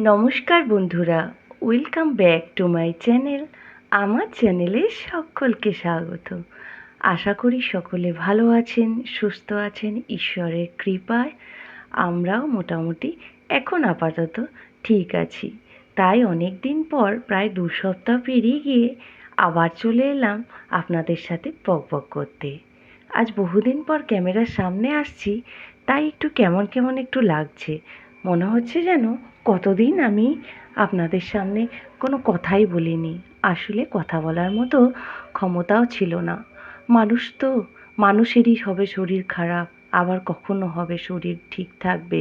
নমস্কার বন্ধুরা welcome back to my channel আমার চ্যানেলে সকলকে স্বাগত। আশা করি সকলে ভালো আছেন, সুস্থ আছেন, ঈশ্বরের কৃপায়। আমরাও মোটামুটি এখন আপাতত ঠিক আছি। তাই অনেক দিন পর, প্রায় দু সপ্তাহ পেরিয়ে গিয়ে আবার চলে এলাম আপনাদের সাথে পক করতে। আজ বহুদিন পর ক্যামেরার সামনে আসছি, তাই একটু কেমন কেমন একটু লাগছে। মনে হচ্ছে যেন কতদিন আমি আপনাদের সামনে কোনো কথাই বলিনি। আসলে কথা বলার মতো ক্ষমতাও ছিল না। মানুষ তো মানুষেরই হবে শরীর খারাপ, আবার কখনো হবে শরীর ঠিক থাকবে।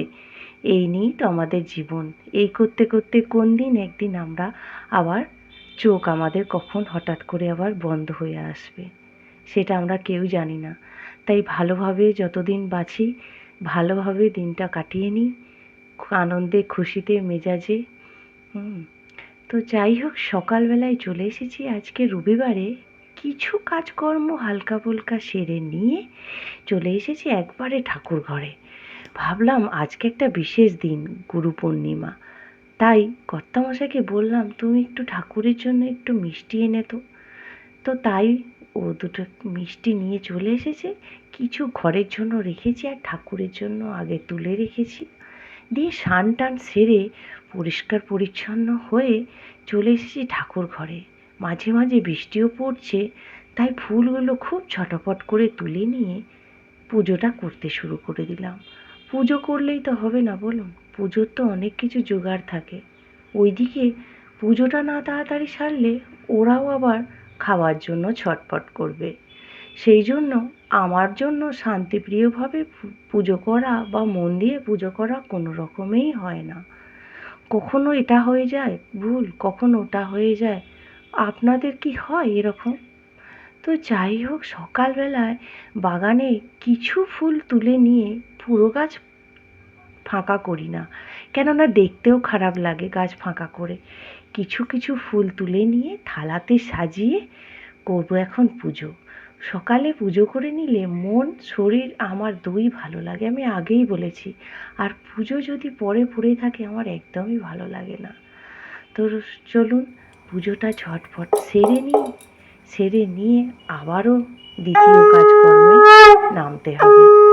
এই নিয়েই তো আমাদের জীবন। এই করতে করতে কোন দিন একদিন আমরা আবার চোখ আমাদের কখন হঠাৎ করে আবার বন্ধ হয়ে আসবে? সেটা আমরা কেউ জানি না। তাই ভালোভাবে যতদিন বাঁচি, ভালোভাবে দিনটা কাটিয়ে নিই। আনন্দে, খুশিতে, মেজাজে। হুম, তো যাই হোক সকালবেলায় চলে এসেছি আজকে রবিবারে। কিছু কাজকর্ম হালকা ফুলকা সেরে নিয়ে চলে এসেছি একবারে ঠাকুর ঘরে। ভাবলাম আজকে একটা বিশেষ দিন, গুরু পূর্ণিমা। তাই কর্তামশাইকে বললাম, তুমি একটু ঠাকুরের জন্য একটু মিষ্টি এনে তো। তো তাই ও দুটো মিষ্টি নিয়ে চলে এসেছে। কিছু ঘরের জন্য রেখেছি আর ঠাকুরের জন্য আগে তুলে রেখেছি। দিয়ে স্নান টান সেরে পরিষ্কার পরিচ্ছন্ন হয়ে চলে এসেছি ঠাকুর ঘরে। মাঝে মাঝে বৃষ্টিও পড়ছে, তাই ফুলগুলো খুব ছটপট করে তুলে নিয়ে পুজোটা করতে শুরু করে দিলাম। পুজো করলেই তো হবে না বলুন? পুজোর তো অনেক কিছু জোগাড় থাকে। ওইদিকে পুজোটা না তাড়াতাড়ি সারলে ওরাও আবার খাওয়ার জন্য ছটপট করবে। সেই জন্য আমার জন্য শান্তিপ্রিয়ভাবে পুজো করা বা মন দিয়ে পুজো করা কোনো রকমেই হয় না। কখনো এটা হয়ে যায়, ভুল, কখনো ওটা হয়ে যায়। আপনাদের কি হয় এরকম? তো যাই হোক, সকালবেলায় বাগানে কিছু ফুল তুলে নিয়ে পুরো গাছ ফাঁকা করি না। কেননা দেখতেও খারাপ লাগে গাছ ফাঁকা করে। কিছু কিছু ফুল তুলে নিয়ে থালাতে সাজিয়ে করব এখন পুজো। সকালে পুজো করে নিলে মন, শরীর আমার দুই ভালো লাগে, আমি আগেই বলেছি। আর পুজো যদি পরে পড়ে থাকে, আমার একদমই ভালো লাগে না। তো চলুন, পুজোটা ঝটফট সেরে নিই। সেরে নিয়ে আবারও দ্বিতীয় কাজকর্মে নামতে হবে।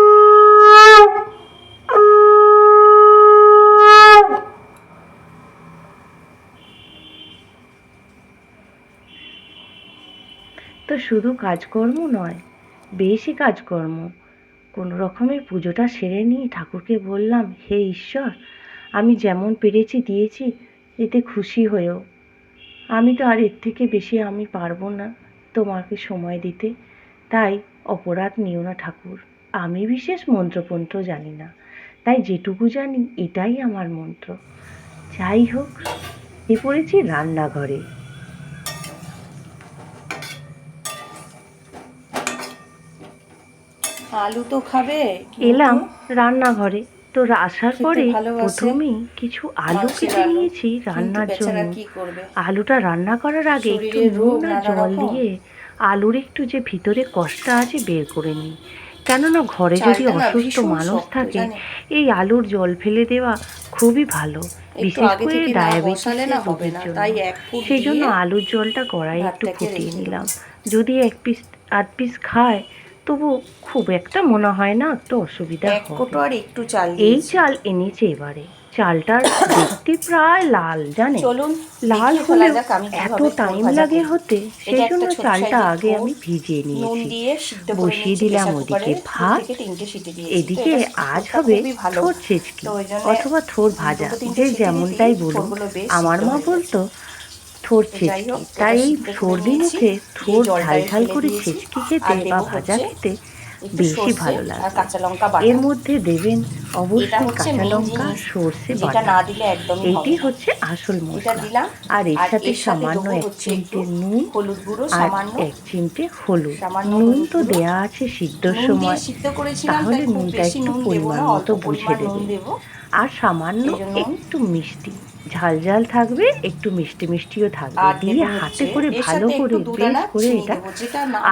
তো শুধু কাজকর্ম নয়, বেশি কাজকর্ম। কোনো রকমের পুজোটা সেরে নিয়ে ঠাকুরকে বললাম, হে ঈশ্বর, আমি যেমন পেরেছি দিয়েছি, এতে খুশি হয়েও। আমি তো আর এর থেকে বেশি আমি পারব না তোমাকে সময় দিতে। তাই অপরাধ নিও না ঠাকুর। আমি বিশেষ মন্ত্রপন্ত্র জানি না, তাই যেটুকু জানি এটাই আমার মন্ত্র। যাই হোক, এ পড়েছি রান্নাঘরে। আলু তো খাবে এলাম রান্নাঘরে। তো আসার পরে। প্রথমেই কিছু আলু কেটে নিয়েছি রান্নার জন্য। আলুটা রান্না করার আগে একটু নুন আর জল দিয়ে আলুর একটু যে ভিতরে কষ্টটা আছে বের করে নিই। কেননা ঘরে যদি অসুস্থ মানুষ থাকে এই আলুর জল ফেলে দেওয়া খুবই ভালো। বিশেষ করে ডায়াবেটিসের জন্য। সেই জন্য আলুর জলটা কড়াই একটু ফুটিয়ে নিলাম। যদি এক পিস আধ পিস খায় তবু খুব একটা মনে হয় না একটু অসুবিধা আর একটু চাল এই চাল এনেছে এবারে। চালটার দেখতে প্রায় লাল জানে চলুন লাল আমি এত টাইম লাগে হতে সেই জন্য চালটা আগে আমি ভিজিয়ে নিয়েছি। বসিয়ে দিলাম ওদিকে ভাত। এদিকে আজ হবে থোর ছেচকি অথবা থোর ভাজা। যে যেমনটাই বলুন আমার মা বলতো থোর ছেচকি তাই এটা এই সর্দি মুখে থোর ঝাল ঝাল করে। ছেচকি খেতে বা ভাজা খেতে বেশি ভালো লাগে। কাঁচা লঙ্কা এর মধ্যে দেবেন অবশ্যই কাঁচা লঙ্কা সর্ষে বাটা। না দিলে একদমই হবে এটি হচ্ছে আসল মশলা। দিলাম। আর এর সাথে সামান্য এক চিমটে নুন হলুদ গুঁড়ো সামান্য এক চিমটে হলুদ। নুন তো। দেয়া আছে সিদ্ধর সময়। সিদ্ধ করেছিলাম তাহলে নুনটা একটু দেবো পরিমাণ মতো বুঝে দেবেন আর সামান্য একটু মিষ্টি। ঝাল ঝাল থাকবে একটু মিষ্টি মিষ্টিও থাকবে। দিয়ে হাতে করে ভালো করে বেশ করে এটা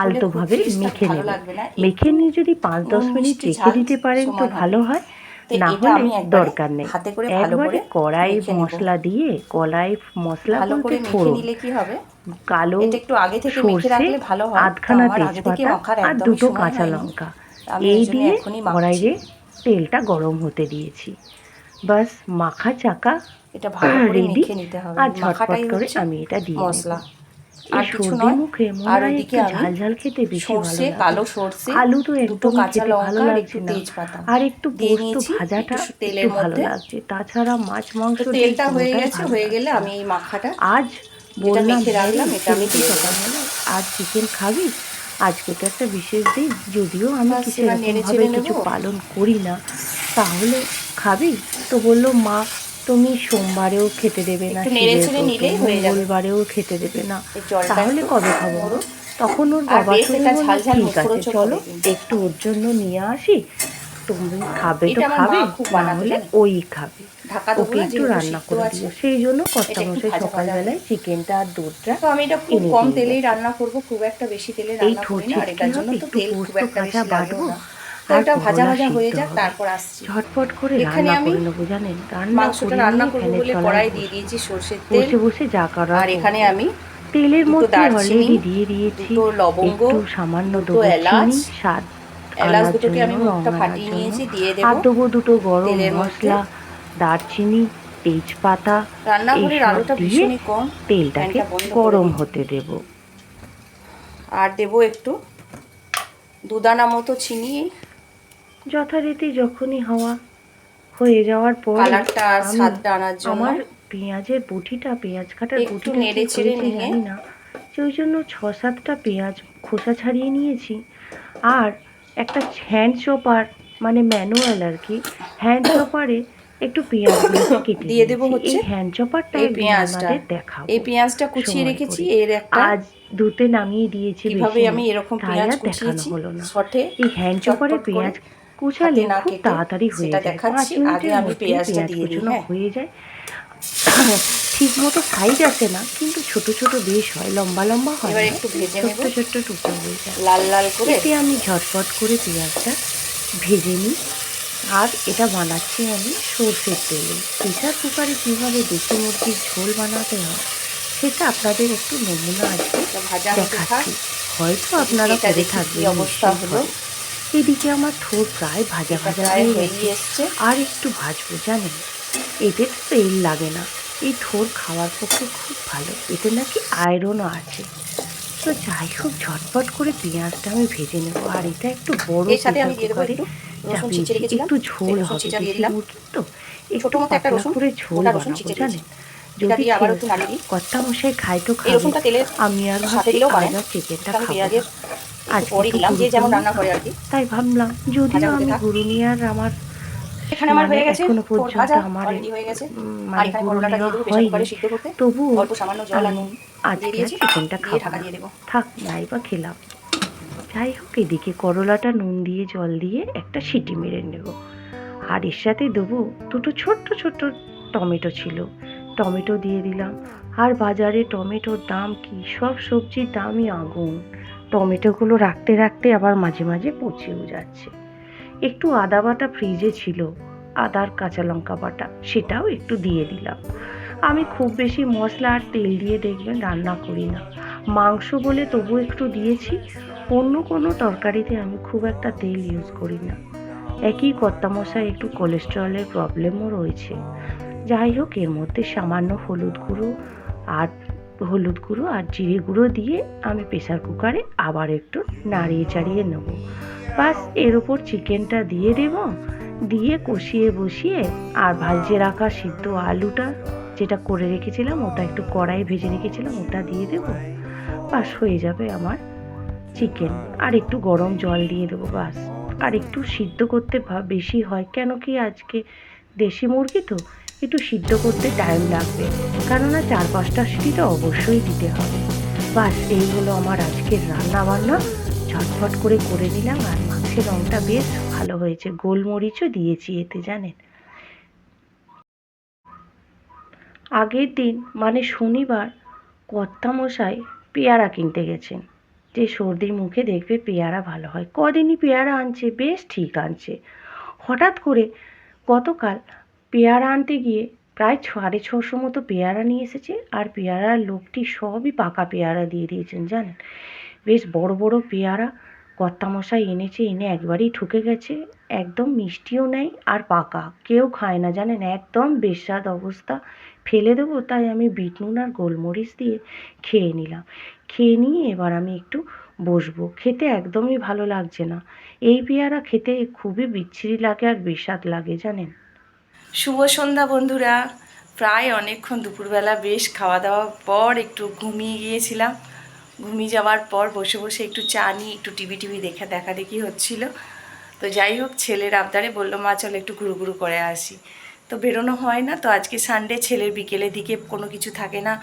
আলতোভাবে মেখে নেবেন। মেখে নিয়ে যদি পাঁচ দশ মিনিট রেখে দিতে পারেন তো ভালো হয়। না হলে দরকার নেই। একবারে কড়াই মশলা দিয়ে কড়াই মশলা বলতে ফোড়ন নিলে কি হবে? কালো সর্ষে আধখানা তেজপাতা আর দুটো কাঁচা লঙ্কা। এই এই দিয়ে কড়াইয়ে তেলটা গরম হতে দিয়েছি। বাস মাখা চাকা এটা ভালো করে মেখে নিতে হবে। আর ঝটপট করে আমি এটা দিয়ে মশলা। আর কিছু নয়। মুখে আর একটু আমি ঝাল ঝাল খেতে বেশি ভালো কালো সর্ষে আলু তো একদম কাঁচা লঙ্কা আর একটু তেজপাতা আর একটু দিয়ে নিয়েছি ভাজাটা একটু তেলের একটু ভালো। লাগছে। তাছাড়া মাছ মাংস তেলটা হয়ে গেছে হয়ে গেলে আমি এই মাখাটা আজ বললাম রাখলাম, "এই এটা আমি ছেলেটি দিয়ে দেবো।" আজ চিকেন খাবি? আজকে তো একটা বিশেষ দিন যদিও আমি কিছু এরকমভাবে কিছু পালন করি না তাহলে খাবি? তো বলল মা তুমি সোমবারেও খেতে দেবে না। মঙ্গলবারেও খেতে দেবে না। তাহলে কবে খাব তখন ওর বাবা ঠিক আছে চলো একটু ওর জন্য নিয়ে আসি তুমি খাবে তো খাবে মা না হলে ওই খাবে। ওকে একটু রান্না করে দিও। সেই জন্য কর্তামশাই সকালবেলায় চিকেনটা আর দুধটা তো আমি এটা খুব কম তেলেই রান্না করব খুব একটা বেশি তেলে রান্না ঠোঁট করি না আর এটার জন্য তো তেল খুব একটা বেশি কাঁচা লাগেও বাটবো, না। তো ভাজা ভাজা হয়ে যাক তারপর আসছি। ঝটপট করে রান্না করে নেব জানেন? রান্না করে রান্না নিয়ে বলে কড়াই দিয়ে দিয়েছি। সর্ষের তেল। বসে বসে যা আর এখানে আমি তেলের মধ্যে অলরেডি দিয়ে দিয়েছি। লবঙ্গ, একটু সামান্য চিনি স্বাদ এলাচ দুটোকে আমি মুখটা ফাটিয়ে নিয়েছি দিয়ে দেবো দেবো দুটো গরম মশলা দারচিনি তেজপাতা রান্নাঘরের আলোটা ভীষণই কম। তেলটাকে গরম হতে দেব। আর দেবো একটু দুদানা মতো চিনি। যথারীতি যখনই হওয়া হয়ে যাওয়ার পর কালারটা আর স্বাদটা আনার জন্য আমার পেঁয়াজের বুটিটা পেঁয়াজ কাটার বটিটা নেড়ে চেড়ে নিয়ে- না। ওই জন্য ছ সাতটা পেঁয়াজ খোসা ছাড়িয়ে নিয়েছি। আর একটা হ্যান্ড চপার মানে ম্যানুয়াল আর কি হ্যান্ড চপারে একটু পেঁয়াজ কেটে দিয়ে দেবো হচ্ছে এই হ্যান্ড চপারটা এই পেঁয়াজটা। দেখাবো। এই পেঁয়াজটা কুচিয়ে রেখেছি এর একটা আজ দুতে নামিয়ে দিয়েছি কীভাবে আমি এরকম পেঁয়াজ দেখানো কুচিয়েছি হলো না। শর্টে এই হ্যান্ড চপারে পেঁয়াজ কুচালে খুব তাড়াতাড়ি হয়ে সেটা যায়। দেখাচ্ছি। আগে আমি পেঁয়াজটা দিয়ে দিই, হ্যাঁ। হয়ে যায়। ঠিক মতো সাইজ আসে না কিন্তু ছোট ছোট বেশ হয় লম্বা লম্বা হয় এবার। একটু ভেজে ছোট্ট ছোট্ট টুকরো হয়ে যায়। লাল লাল করে। এতে আমি ঝটপট করে পেঁয়াজটা ভেজে নিই। আর এটা বানাচ্ছি আমি সর্ষের তেলে। প্রেশার কুকারে কীভাবে দেশি মুরগির ঝোল বানাতে হয় সেটা আপনাদের একটু নমুনা আজকে থাক দেখাচ্ছি। হয়তো আপনারা করে থাকবেন অবস্থা হলো। এদিকে আমার থোর প্রায় ভাজা ভাজা হয়ে হয়ে গেছে। আর একটু ভাজবো জানেন? এতে তো তেল লাগে না। এই থোর খাওয়ার পক্ষে খুব ভালো। এতে নাকি আয়রনও আছে। তো যাই হোক ঝটপট করে পেঁয়াজটা আমি ভেজে নেব। আর এটা একটু বড় এর সাথে আমি দিয়ে দেবো একটু। রসুন ছিঁচে রেখেছিলাম। একটু ঝোল হবে তো ছোট মতো একটা রসুন, করে ঝোল রসুন ছিঁচে জানেন? যদি আবার একটু নাড়িয়ে দিই। কর্তা মশাই খায় তো খাবে রসুনটা তেলের আমি আর সাথে দিলেও পারেন। আর চিকেনটা খাব পেঁয়াজের না। আজকে পরে দিলাম যে যেমন রান্না করে আর কি। তাই ভাবলাম ভাজা আমি আর আমার এখানে আমার মানে হয়ে গেছে এখনও পর্যন্ত আমার হয়ে গেছে। আর মানে এখানে গুঁড়ো করলাটা দিয়ে দেবো কুকারে হয়নি। সিদ্ধ করতে। তবু অল্প সামান্য জল আজকে আর চিকেনটা খাব ঢাকা দিয়ে দেবো। থাক নাই বা খেলাম। যাই হোক এদিকে করলাটা নুন দিয়ে জল দিয়ে একটা সিটি মেরে নেব। আর এর সাথে দেবো দুটো ছোট্ট ছোট্ট টমেটো ছিল। টমেটো দিয়ে দিলাম। আর বাজারে টমেটোর দাম কি? সব সবজির দামই আগুন। টমেটোগুলো রাখতে রাখতে আবার মাঝে মাঝে পচেও যাচ্ছে। একটু আদা বাটা ফ্রিজে ছিল, আদার কাঁচা লঙ্কা বাটা, সেটাও একটু দিয়ে দিলাম। আমি খুব বেশি মশলা আর তেল দিয়ে দেখবেন রান্না করি না। মাংস বলে তবু একটু দিয়েছি, অন্য কোনো তরকারিতে আমি খুব একটা তেল ইউজ করি না। একই কর্তা মশাই একটু কোলেস্টেরলের প্রবলেমও রয়েছে। যাই হোক, এর মধ্যে সামান্য হলুদ গুঁড়ো আর হলুদ গুঁড়ো আর জিরে গুঁড়ো দিয়ে আমি প্রেসার কুকারে আবার একটু নাড়িয়ে চাড়িয়ে নেব। বাসের উপর চিকেনটা দিয়ে দেব। দিয়ে কষিয়ে বসিয়ে আর ভাজে রাখা সিদ্ধ আলুটা যেটা করে রেখেছিলাম, ওটা একটু কড়াই ভেজে রেখেছিলাম, ওটা দিয়ে দেব। বাস হয়ে যাবে আমার চিকেন। আর একটু গরম জল দিয়ে দেবো বাস আর একটু সিদ্ধ করতে বেশি হয়। কেন কি আজকে দেশি মুরগি তো, একটু সিদ্ধ করতে টাইম লাগবে। কেননা চার পাঁচটা সিটি তো অবশ্যই দিতে হবে। বাস এই হলো আমার আজকের রান্না বান্না ঝটফট করে করে নিলাম আর মাংসের রঙটা বেশ ভালো হয়েছে। গোলমরিচও দিয়েছি এতে, জানেন? আগের দিন মানে শনিবার, কর্তামশাই পেয়ারা কিনতে গেছেন। যে সর্দির মুখে দেখবে পেয়ারা ভালো হয়। কদিনই পেয়ারা আনছে? বেশ ঠিক আনছে। হঠাৎ করে গতকাল পেয়ারা আনতে গিয়ে প্রায় সাড়ে ছশো মতো পেয়ারা নিয়ে এসেছে আর পেয়ারার লোকটি সবই পাকা পেয়ারা দিয়ে দিয়েছেন, জানেন? বেশ বড় বড় পেয়ারা কর্তামশাই এনেছে, এনে একবারেই ঠুকে গেছে। একদম মিষ্টিও নেই আর পাকা। কেউ খায় না, জানেন? একদম বেস্বাদ অবস্থা। ফেলে দেবো, তাই আমি বিট নুন আর গোলমরিচ দিয়ে খেয়ে নিলাম। খেয়ে নিয়ে এবার আমি একটু বসবো। খেতে একদমই ভালো লাগছে না। এই পেয়ারা খেতে খুবই বিচ্ছিরি লাগে আর বেস্বাদ লাগে, জানেন? শুভ সন্ধ্যা, বন্ধুরা। প্রায় অনেকক্ষণ দুপুরবেলা বেশ খাওয়া দাওয়ার পর একটু ঘুমিয়ে গিয়েছিলাম। ঘুমিয়ে যাওয়ার পর বসে বসে একটু চা নিয়ে একটু টিভি টিভি দেখা দেখা দেখি হচ্ছিল। তো যাই হোক, ছেলের আবদারে বলল, মা, চল একটু ঘুরু ঘুরু করে আসি। তো বেরোনো হয় না, তো আজকে সানডে ছেলের বিকেলের দিকে কোনো কিছু থাকে না।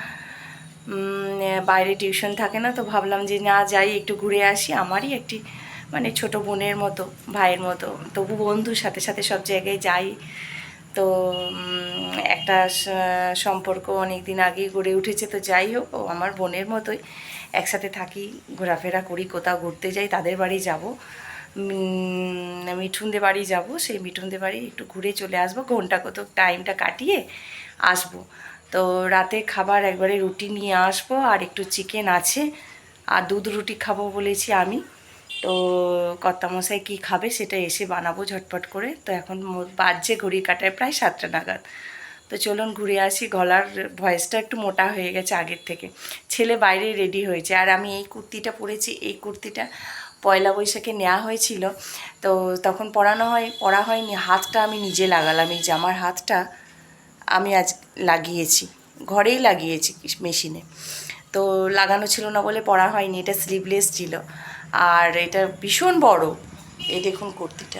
বাইরে টিউশন থাকে না, তো ভাবলাম যে, না, যাই, একটু ঘুরে আসি। আমারই একটি মানে ছোট বোনের মতো, ভাইয়ের মতো, তবু বন্ধুর সাথে সাথে সব জায়গায় যাই। তো একটা সম্পর্ক অনেক দিন আগেই গড়ে উঠেছে। তো যাই হোক, ও আমার বোনের মতোই একসাথে থাকি, ঘোরাফেরা করি, কোথাও ঘুরতে যাই, তাদের বাড়ি যাব। মিঠুনদের বাড়ি যাব, সেই মিঠুনদের বাড়ি একটু ঘুরে চলে আসব। ঘণ্টা কত টাইমটা কাটিয়ে আসব। তো রাতে খাবার একবারে রুটি নিয়ে আসব, আর একটু চিকেন আছে। আর দুধ রুটি খাব বলেছি আমি। তো কর্তামশাই কী খাবে সেটা এসে বানাবো ঝটপট করে। তো এখন বাজছে ঘড়ি কাটায় প্রায় সাতটা নাগাদ। তো চলুন ঘুরে আসি, গলার ভয়েসটা একটু মোটা হয়ে গেছে আগের থেকে। ছেলে বাইরে রেডি হয়েছে। আর আমি এই কুর্তিটা পরেছি, এই কুর্তিটা পয়লা বৈশাখে নেওয়া হয়েছিল। তো তখন পরানো হয়, পরা হয়নি। হাতটা আমি নিজে লাগালাম। এই জামার হাতটা আমি আজ লাগিয়েছি। ঘরেই লাগিয়েছি মেশিনে। তো লাগানো ছিল না বলে পরা হয়নি। এটা স্লিভলেস ছিল। আর এটা ভীষণ বড়। এই দেখুন কুর্তিটা।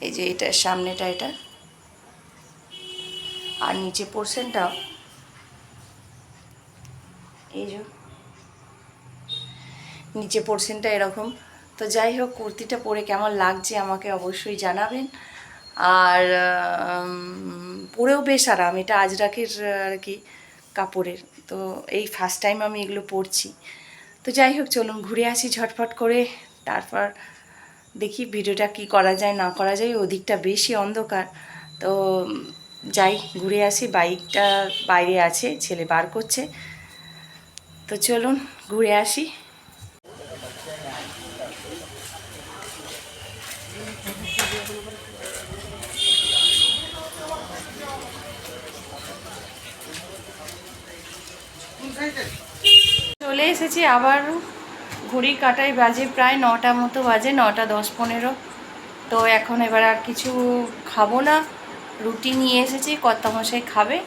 এই যে এটা, সামনেটা এটা। আর নিচে পোর্শনটাও এই যে। নিচে পোর্শনটা এরকম। তো যাই হোক, কুর্তিটা পরে কেমন লাগছে আমাকে অবশ্যই জানাবেন। আর পরেও বেশ আরাম। এটা আজরাকের আর কি কাপড়ের। তো এই ফার্স্ট টাইম আমি এগুলো পরছি। তো যাই হোক, চলুন ঘুরে আসি ঝটফট করে। তারপর দেখি ভিডিওটা কি করা যায়, না করা যায়। ওদিকটা বেশি অন্ধকার। তো যাই, ঘুরে আসি। বাইকটা বাইরে আছে, ছেলে বার করছে। তো চলুন ঘুরে আসি। চলে এসেছি আবার ঘড়ি কাটাই বাজে প্রায় নটা মতো বাজে, নটা দশ পনেরো। তো এখন এবার আর কিছু খাব না। রুটি নিয়ে এসেছি, কর্তামশাই খাবে।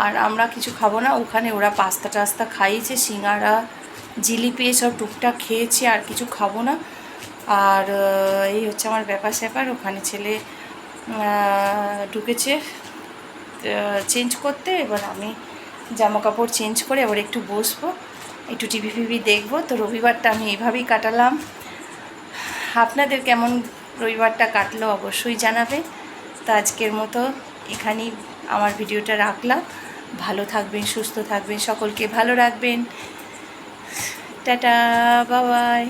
আর আমরা কিছু খাব না। ওখানে ওরা পাস্তা টাস্তা খাইয়েছে, সিঙ্গারা, জিলিপি এসব টুকটাক খেয়েছি, আর কিছু খাব না। আর এই হচ্ছে আমার ব্যাপার স্যাপার। ওখানে ছেলে ঢুকেছে চেঞ্জ করতে। এবার আমি জামা কাপড় চেঞ্জ করে এবার একটু বসবো, একটু টিভি ফিভি দেখব। তো রবিবারটা আমি এইভাবেই কাটালাম। আপনাদের কেমন রবিবারটা কাটলো অবশ্যই জানাবে তো আজকের মতো এখানেই আমার ভিডিওটা রাখলাম। ভালো থাকবেন, সুস্থ থাকবেন, সকলকে ভালো রাখবেন। টাটা, বাবাই।